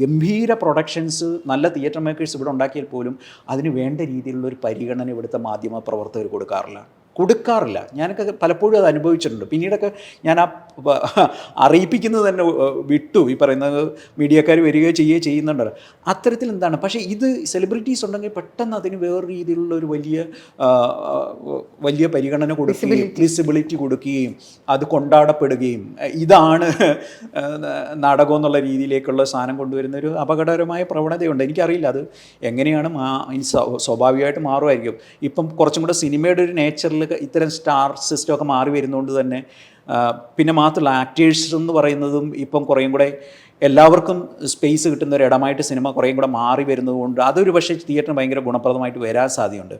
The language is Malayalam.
ഗംഭീര പ്രൊഡക്ഷൻസ് നല്ല തിയേറ്റർ മേക്കേഴ്സ് ഇവിടെ ഉണ്ടാക്കിയാൽ പോലും അതിന് വേണ്ട രീതിയിലുള്ള ഒരു പരിഗണന ഇവിടുത്തെ മാധ്യമ പ്രവർത്തകർ കൊടുക്കാറില്ല. കൊടുക്കാറില്ല. ഞാനൊക്കെ പലപ്പോഴും അത് അനുഭവിച്ചിട്ടുണ്ട്. പിന്നീടൊക്കെ ഞാൻ ആ അറിയിപ്പിക്കുന്നത് തന്നെ വിട്ടു. ഈ പറയുന്നത് മീഡിയക്കാർ വരികയോ ചെയ്യുകയോ ചെയ്യുന്നുണ്ട് അത്തരത്തിൽ എന്താണ്? പക്ഷേ ഇത് സെലിബ്രിറ്റീസ് ഉണ്ടെങ്കിൽ പെട്ടെന്ന് അതിന് വേറെ രീതിയിലുള്ള ഒരു വലിയ വലിയ പരിഗണന കൊടുക്കുകയും വിസിബിലിറ്റി കൊടുക്കുകയും അത് കൊണ്ടാടപ്പെടുകയും ഇതാണ് നാടകം എന്നുള്ള രീതിയിലേക്കുള്ള സാധനം കൊണ്ടുവരുന്ന ഒരു അപകടകരമായ പ്രവണതയുണ്ട്. എനിക്കറിയില്ല അത് എങ്ങനെയാണ് മാ സ്വാഭാവികമായിട്ട് മാറുമായിരിക്കും. ഇപ്പം കുറച്ചും കൂടെ സിനിമയുടെ ഒരു നേച്ചറിൽ ഇത്തരം സ്റ്റാർ സിസ്റ്റമൊക്കെ മാറി വരുന്നതുകൊണ്ട് തന്നെ പിന്നെ മാത്രമല്ല ആക്ടേഴ്സ് എന്ന് പറയുന്നതും ഇപ്പം കുറേയും കൂടെ എല്ലാവർക്കും സ്പേസ് കിട്ടുന്ന ഒരു ഇടമായിട്ട് സിനിമ കുറേയും കൂടെ മാറി വരുന്നതുകൊണ്ട് അതൊരു പക്ഷേ തിയേറ്ററിന് ഭയങ്കര ഗുണപ്രദമായിട്ട് വരാൻ സാധ്യതയുണ്ട്.